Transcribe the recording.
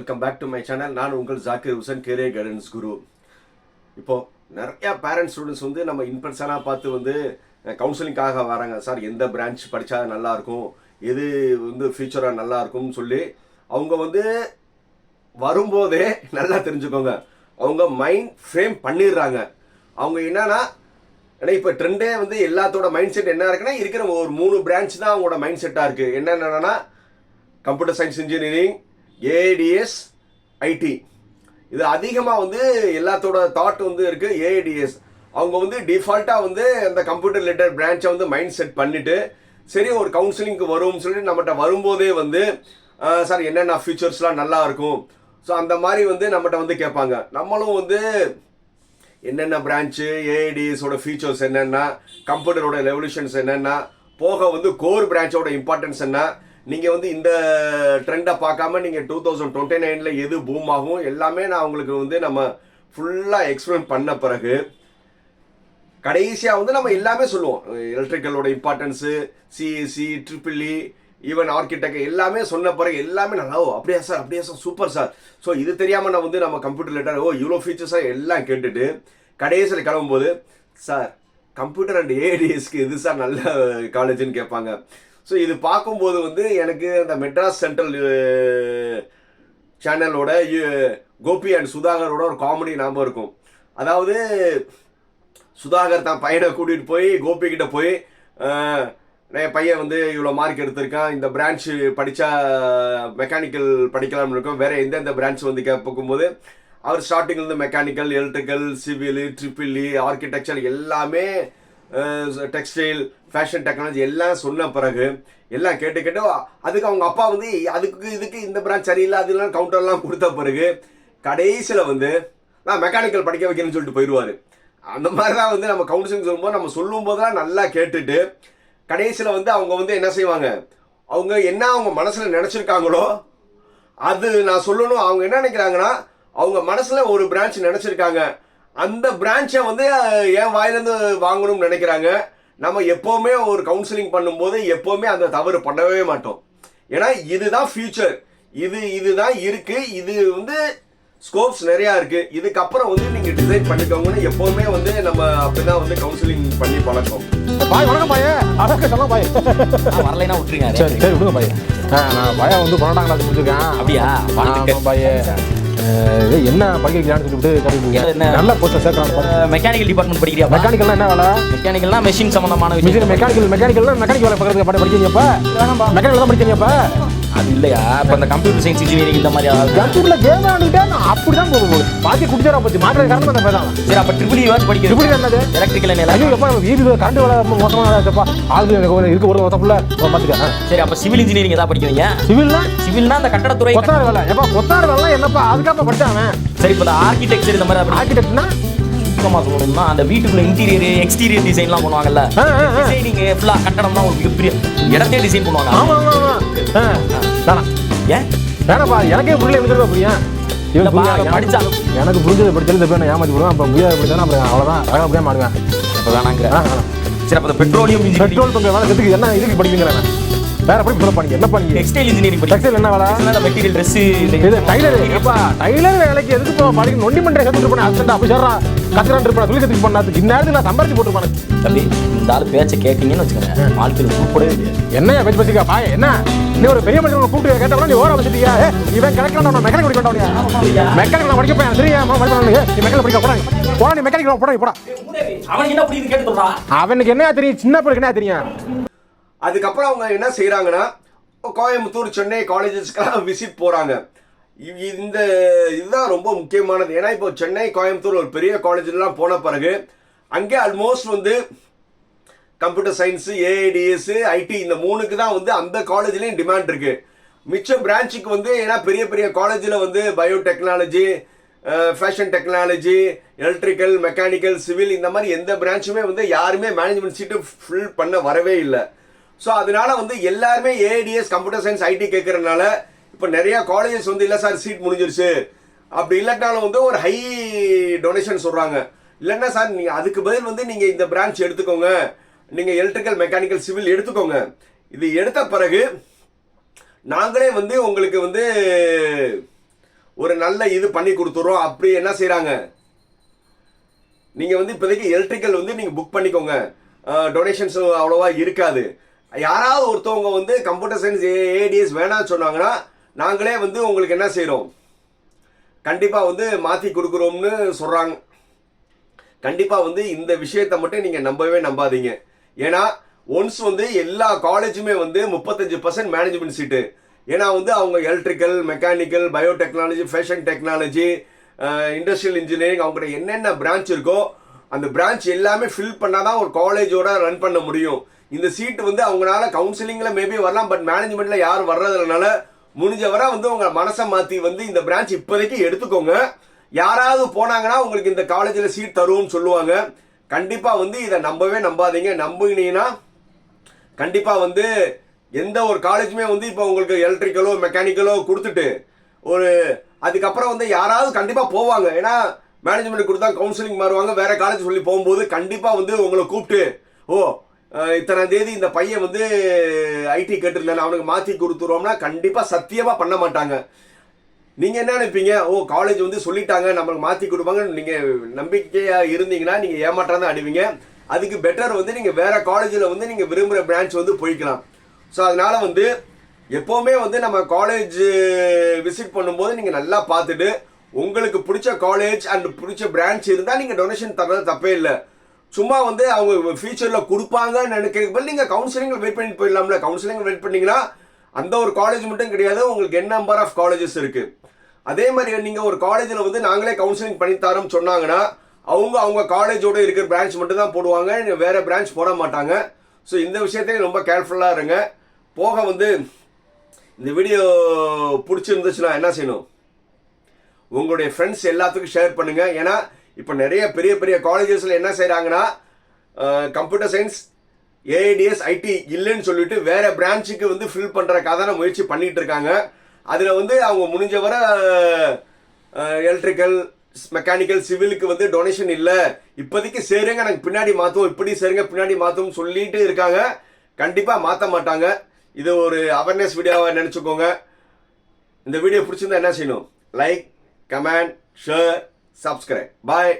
Welcome back to my channel நான் உங்கள் Zakir Hussain career guidance guru இப்போது நிறையா பேரண்ட்ஸ் ஸ்டூடெண்ட்ஸ் வந்து நம்ம இன்பர்சனாக பார்த்து வந்து கவுன்சிலிங்காக வராங்க. சார் எந்த பிரான்ச் படித்தா நல்லாயிருக்கும் எது வந்து ஃபியூச்சராக நல்லாயிருக்கும்னு சொல்லி அவங்க வந்து வரும்போதே நல்லா தெரிஞ்சுக்கோங்க. அவங்க மைண்ட் ஃப்ரேம் பண்ணிடுறாங்க. அவங்க என்னன்னா ஏன்னா இப்போ ட்ரெண்டே வந்து எல்லாத்தோட மைண்ட் செட் என்ன இருக்குன்னா இருக்கிற ஒரு மூணு பிரான்ச் தான் அவங்களோட மைண்ட் செட்டாக இருக்குது என்னென்னா computer science engineering ADS IT இது அதிகமாக வந்து எல்லாத்தோட தாட் வந்து இருக்குது ஏடிஎஸ் அவங்க வந்து டிஃபால்ட்டாக வந்து அந்த கம்ப்யூட்டர் ரிலேட்டட் பிரான்ச்சை வந்து மைண்ட் செட் பண்ணிவிட்டு சரி ஒரு கவுன்சிலிங்க்கு வரும்னு சொல்லிட்டு நம்மகிட்ட வரும்போதே வந்து சார் என்னென்ன ஃபியூச்சர்ஸ்லாம் நல்லா இருக்கும்? ஸோ அந்த மாதிரி வந்து நம்மகிட்ட வந்து கேட்பாங்க. நம்மளும் வந்து என்னென்ன பிரான்ச்சு ஏஐடிஎஸோட ஃபியூச்சர்ஸ் என்னென்ன கம்ப்யூட்டரோட ரெவல்யூஷன்ஸ் என்னென்ன போக வந்து கோர் பிரான்ச்சோட இம்பார்ட்டன்ஸ் என்ன நீங்கள் வந்து இந்த ட்ரெண்டை பார்க்காம நீங்கள் டூ தௌசண்ட் டுவெண்ட்டி நைனில் எது பூம் ஆகும் எல்லாமே நான் உங்களுக்கு வந்து நம்ம ஃபுல்லாக எக்ஸ்பிளைன் பண்ண பிறகு கடைசியாக வந்து நம்ம எல்லாமே சொல்லுவோம். எலக்ட்ரிக்கலோட importance CSC triple E even architect எல்லாமே சொன்ன பிறகு எல்லாமே நல்லா ஓ அப்படியா சார் அப்படியா சார் சூப்பர் சார் ஸோ இது தெரியாமல் நான் வந்து நம்ம கம்ப்யூட்டர் லெட்டர் ஓ இவ்வளோ ஃபீச்சர்ஸாக எல்லாம் கேட்டுட்டு கடைசியில் கிளம்பும்போது சார் கம்ப்யூட்டர் அண்ட் ஏடிஎஸ்க்கு எது சார் நல்ல காலேஜுன்னு கேட்பாங்க. ஸோ இது பார்க்கும்போது வந்து எனக்கு அந்த மெட்ராஸ் சென்ட்ரல் சேனலோட கோபி அண்ட் சுதாகரோட ஒரு காமெடி ஞாபகம் இருக்கும். அதாவது சுதாகர் தான் பையனை கூட்டிகிட்டு போய் கோபி போய் என் பையன் வந்து இவ்வளோ மார்க் எடுத்திருக்கான். இந்த பிரான்ச் படித்தா மெக்கானிக்கல் படிக்கலாம்னு இருக்கும். வேறு எந்தெந்த பிரான்ச் வந்து கேட்கும்போது அவர் ஸ்டார்டிங்லேருந்து mechanical electrical civil triple architecture எல்லாமே டெக்ஸ்டைல் ஃபேஷன் டெக்னாலஜி எல்லாம் சொன்ன பிறகு எல்லாம் கேட்டு கேட்டு அதுக்கு அவங்க அப்பா வந்து அதுக்கு இதுக்கு இந்த பிரான்ச் சரியில்லை அதெல்லாம் கவுண்டர்லாம் கொடுத்த பிறகு கடைசியில் வந்து நான் மெக்கானிக்கல் படிக்க வைக்கிறேன்னு சொல்லிட்டு போயிடுவார். அந்த மாதிரி தான் வந்து நம்ம கவுன்சிலிங் சொல்லும்போது நம்ம சொல்லும் போதெல்லாம் நல்லா கேட்டுட்டு கடைசியில் வந்து அவங்க வந்து என்ன செய்வாங்க? அவங்க என்ன அவங்க மனசில் நினச்சிருக்காங்களோ அது நான் சொல்லணும். அவங்க என்ன நினைக்கிறாங்கன்னா அவங்க மனசில் ஒரு பிரான்ச் நினச்சிருக்காங்க. அந்த பிரான்ச்சை வந்து என் வாயிலிருந்து வாங்கணும்னு நினைக்கிறாங்க. நம்ம எப்போவுமே ஒரு கவுன்சிலிங் பண்ணும்போது எப்போவுமே அந்த தவறு பண்ணவே மாட்டோம். ஏன்னா இதுதான் ஃபியூச்சர் இது இதுதான் இருக்கு. இது வந்து ஸ்கோப்ஸ் நிறையா இருக்கு. இதுக்கப்புறம் வந்து நீங்க டிசைட் பண்ணிக்கோங்கன்னு எப்போவுமே வந்து நம்ம அப்படிதான் வந்து கவுன்சிலிங் பண்ணி பழக்கம். பாய் வணக்கம் பாய். அடக்க சொல்ல பாய். வரலைன்னா விட்டுருங்க. சரி சரி விடுங்க பாய். நான் பையன் வந்து பன்னெண்டாம் கிளாஸ் முடிச்சிருக்கேன். அப்படியா? பாய். என்ன படிக்க வைக்கலான்னு சொல்லிட்டு கேட்டுருக்கீங்க என்ன? நல்ல கோர்ஸ் சேர்க்கலாம் மெக்கானிக்கல் டிபார்ட்மெண்ட் படிக்கிறியா மெக்கானிக்கல்னா என்ன வேலை? மெக்கானிக்கல்னா மெஷின் சம்பந்தமான விஷயம் மெக்கானிக்கல் மெக்கானிக்கல்னா மெக்கானிக் வேலை பார்க்கறதுக்கு படி படிக்கிறீங்கப்பா மெக்கானிக்கல் தான் படிக்கிறீங்கப்பா அது இல்லையா? இப்போ இந்த கம்ப்யூட்டர் சயின்ஸ் இன்ஜினியரிங் இந்த மாதிரி ஆள். கம்ப்யூட்டர்ல கேம் நான் அப்படிதான் போக போகுது பாக்கி குடிச்சாரா போச்சு. மாற்ற காரணம் அந்த பேதான் சரி அப்ப ட்ரிபிள் வாட்ச் படிக்கிறது இப்படி என்னது? எலக்ட்ரிக்கல் ஐயோ எப்பா வீடு கரண்ட் வேலை ரொம்ப மோசமான இருக்கப்பா. ஆளு எனக்கு ஒரு- இருக்கு ஒரு ஒருத்த ஃபுல்லா பாத்துக்க சரி அப்ப சிவில் இன்ஜினியரிங் ஏதாவது படிக்கிறீங்க சிவில்னா சிவில்னா அந்த கட்டடத்துறை கொத்தாடு வேலை. எப்பா கொத்தாடு வேலை என்னப்பா? அதுக்காப்ப படிச்சாங்க சரி இப்போ இந்த ஆர்கிடெக்சர் இந்த மாதிரி அப்படி ஆர்கிடெக்ட்னா சுத்தமாக சொல்லணும்னா அந்த வீட்டுக்குள்ள இன்டீரியர் எக்ஸ்டீரியர் டிசைன்லாம் பண்ணுவாங்கல்ல. டிசைனிங் ஃபுல்லாக கட்டடம்லாம் ஒரு மிகப்பெரிய இடத்தையே டிசைன் பண்ணுவாங்க. ஆமா ஆமா ஆமா. வேணாம் ஏன்? வேணாப்பா எனக்கே புரியல எனக்கு இல்லப்பா, புரியாத எனக்கு புரிஞ்சது படிச்சாலும் நான் ஏமாத்தி போடுவேன் அப்புறம் புரியாத படிச்சாலும் அப்புறம் அவ்வளோதான் அழகாக அப்படியே மாடுவேன் இப்போ வேணாங்கிற. சரி அப்போ பெட்ரோலியம் பெட்ரோல் பங்கு வேலை எதுக்கு என்ன இதுக்கு படிக்கிறேன் வேற படி சொல்ல பண்ணீங்க? என்ன பண்ணீங்க? டெக்ஸ்டைல் இன்ஜினியரிங் டெக்ஸ்டைல் என்ன வேலை? மெட்டீரியல் ட்ரெஸ் இது டைலர் ஏப்பா டைலர் வேலைக்கு எதுக்கு படிக்க நொண்டி மண்டே கத்துட்டு போனேன் அசண்டா அப்படி சொல்றா. கத்துறான் இருப்பா துணி கத்துக்கு பண்ணாது இந்நேரத்துக்கு நான் சம்பாரிச்சு போட்டுருப்பானு தம்பி இந்த ஆள் பேச்சை கேட்டீங்கன்னு வச்சுக்கோங்க. வாழ்க்கையில் கூப்பிடவே முடியாது. என்னையா பேச்சு பேசிக்கா பாய்? என்ன? நீ ஒரு பெரிய மனுஷன் கூப்பிட்டு கேட்டவனா நீ ஓர வச்சுட்டியா? இவன் கிடைக்கலாம் மெக்கானிக் படிக்க வேண்டாம் மெக்கானிக் படிக்க போய் சரியா நீ மெக்கானிக் படிக்க போடா போடா நீ மெக்கானிக் போடா போடா. அவனுக்கு என்ன புரியுது கேட்டு சொல்றா? அவனுக்கு என்ன தெரியும்? சின்ன பிள்ளைக்கு என்ன தெரியும்? அதுக்கப்புறம் அவங்க என்ன செய்கிறாங்கன்னா கோயம்புத்தூர் சென்னை காலேஜஸ்க்கெல்லாம் விசிட் போகிறாங்க இந்த இதுதான் ரொம்ப முக்கியமானது. ஏன்னா இப்போ சென்னை கோயம்புத்தூர் ஒரு பெரிய காலேஜ்லாம் போன பிறகு அங்கே ஆல்மோஸ்ட் வந்து கம்ப்யூட்டர் சயின்ஸு ஏஐடிஎஸ் ஐடி இந்த மூணுக்கு தான் வந்து அந்த காலேஜ்லேயும் டிமாண்ட் இருக்கு. மிச்ச பிரான்ச்சுக்கு வந்து ஏன்னா பெரிய பெரிய காலேஜில் வந்து biotechnology fashion technology electrical mechanical civil இந்த மாதிரி எந்த பிரான்ச்சுமே வந்து யாருமே மேனேஜ்மெண்ட் சீட்டு ஃபில் பண்ண வரவே இல்லை. ஸோ அதனால வந்து எல்லாருமே ஏஐடிஎஸ் கம்ப்யூட்டர் சயின்ஸ் ஐடி கேட்கறதுனால இப்போ நிறைய காலேஜஸ் வந்து இல்லை சார் சீட் முடிஞ்சிருச்சு. அப்படி இல்லாட்டாலும் வந்து ஒரு ஹை டொனேஷன் சொல்கிறாங்க இல்லைன்னா சார் நீங்கள் அதுக்கு பதில் வந்து நீங்கள் இந்த பிரான்ச் எடுத்துக்கோங்க. நீங்கள் எலக்ட்ரிக்கல் மெக்கானிக்கல் சிவில் எடுத்துக்கோங்க. இது எடுத்த பிறகு நாங்களே வந்து உங்களுக்கு வந்து ஒரு நல்ல இது பண்ணி கொடுத்துறோம். அப்படி என்ன செய்கிறாங்க நீங்கள் வந்து இப்போதைக்கு எலக்ட்ரிக்கல் வந்து நீங்கள் புக் பண்ணிக்கோங்க. டொனேஷன்ஸ் அவ்வளோவா இருக்காது. யாராவது ஒருத்தவங்க வந்து கம்ப்யூட்டர் சயின்ஸ் ஏடிஎஸ் வேணாம்னு சொன்னாங்கன்னா நாங்களே வந்து உங்களுக்கு என்ன செய்கிறோம் கண்டிப்பாக வந்து மாற்றி கொடுக்குறோம்னு சொல்கிறாங்க கண்டிப்பாக வந்து இந்த விஷயத்தை மட்டும் நீங்கள் நம்பவே நம்பாதீங்க. ஏன்னா ஒன்ஸ் வந்து எல்லா காலேஜுமே வந்து முப்பத்தஞ்சு பர்சன்ட் மேனேஜ்மெண்ட் சீட்டு ஏன்னா வந்து அவங்க electrical mechanical biotechnology fashion technology industrial engineering அவங்ககிட்ட என்னென்ன பிரான்ச் இருக்கோ அந்த பிரான்ச் எல்லாமே ஃபில் பண்ணால் தான் ஒரு காலேஜோட ரன் பண்ண முடியும். இந்த சீட்டு வந்து அவங்களால கவுன்சிலிங்கில் மேபி வரலாம் பட் மேனேஜ்மெண்ட்டில் யாரும் வர்றதுனால முடிஞ்ச வரை வந்து உங்கள் மனசை மாற்றி வந்து இந்த பிரான்ச் இப்போதைக்கு எடுத்துக்கோங்க. யாராவது போனாங்கன்னா உங்களுக்கு இந்த காலேஜில் சீட் தருவோம்னு சொல்லுவாங்க. கண்டிப்பாக வந்து இதை நம்பவே நம்பாதீங்க. நம்புனீங்கன்னா கண்டிப்பாக வந்து எந்த ஒரு காலேஜுமே வந்து இப்போ உங்களுக்கு எலக்ட்ரிக்கலோ மெக்கானிக்கலோ கொடுத்துட்டு ஒரு அதுக்கப்புறம் வந்து யாராவது கண்டிப்பாக போவாங்க. ஏன்னா மேனேஜ்மெண்ட் கொடுத்தா கவுன்சிலிங் மாறுவாங்க. வேற காலேஜ் சொல்லி போகும்போது கண்டிப்பாக வந்து உங்களை கூப்பிட்டு ஓ இத்தனை தேதி இந்த பையன் வந்து ஐடி கேட்டிருந்தேன் அவனுக்கு மாற்றி கொடுத்துருவோம்னா கண்டிப்பாக சத்தியமாக பண்ண மாட்டாங்க. நீங்கள் என்ன நினைப்பீங்க? ஓ காலேஜ் வந்து சொல்லிட்டாங்க நம்மளுக்கு மாற்றி கொடுப்பாங்க நீங்கள் நம்பிக்கையாக இருந்தீங்கன்னா நீங்கள் ஏமாற்றம் தான் அடைவீங்க அதுக்கு பெட்டர் வந்து நீங்கள் வேறு காலேஜில் வந்து நீங்கள் விரும்புகிற பிரான்ச் வந்து போய்க்கலாம். ஸோ அதனால் வந்து எப்போவுமே வந்து நம்ம காலேஜ் விசிட் பண்ணும்போது நீங்கள் நல்லா பார்த்துட்டு உங்களுக்கு பிடிச்ச காலேஜ் அண்ட் பிடிச்ச பிரான்ச் இருந்தால் நீங்கள் டொனேஷன் தர்றது தப்பே இல்லை. சும்மா வந்து அவங்க ஃபியூச்சரில் கொடுப்பாங்கன்னு நினைக்கிறதுக்கு பதில் நீங்கள் கவுன்சிலிங்கில் வெயிட் பண்ணிட்டு போயிடலாம்ல. கவுன்சிலிங் வெயிட் பண்ணிங்கன்னா அந்த ஒரு காலேஜ் மட்டும் கிடையாது. உங்களுக்கு என் நம்பர் ஆஃப் காலேஜஸ் இருக்குது அதே மாதிரி நீங்கள் ஒரு காலேஜில் வந்து நாங்களே கவுன்சிலிங் பண்ணி தரோம்னு சொன்னாங்கன்னா அவங்க அவங்க காலேஜோட இருக்கிற பிரான்ச் மட்டும் தான் போடுவாங்க வேறு பிரான்ச் போட மாட்டாங்க. ஸோ இந்த விஷயத்தையும் ரொம்ப கேர்ஃபுல்லாக இருங்க. போக வந்து இந்த வீடியோ பிடிச்சிருந்துச்சுன்னா என்ன செய்யணும்? உங்களுடைய ஃப்ரெண்ட்ஸ் எல்லாத்துக்கும் ஷேர் பண்ணுங்கள் ஏன்னா இப்போ நிறைய பெரிய பெரிய காலேஜஸில் என்ன செய்கிறாங்கன்னா கம்ப்யூட்டர் சயின்ஸ் ஏஐடிஎஸ் ஐடி இல்லைன்னு சொல்லிட்டு வேறு பிரான்ச்சுக்கு வந்து ஃபில் பண்றதுக்காக முயற்சி பண்ணிகிட்டு இருக்காங்க. அதில் வந்து அவங்க முடிஞ்ச வரை எலக்ட்ரிக்கல் மெக்கானிக்கல் சிவிலுக்கு வந்து டொனேஷன் இல்லை. இப்போதைக்கு சேருங்க நாங்கள் பின்னாடி மாற்றுவோம் இப்படி சேருங்க பின்னாடி மாற்றுவோம் சொல்லிட்டு இருக்காங்க. கண்டிப்பாக மாற்ற மாட்டாங்க. இது ஒரு அவேர்னஸ் வீடியோவை நினச்சிக்கோங்க. இந்த வீடியோ பிடிச்சிருந்தா என்ன செய்யணும்? Like comment share subscribe bye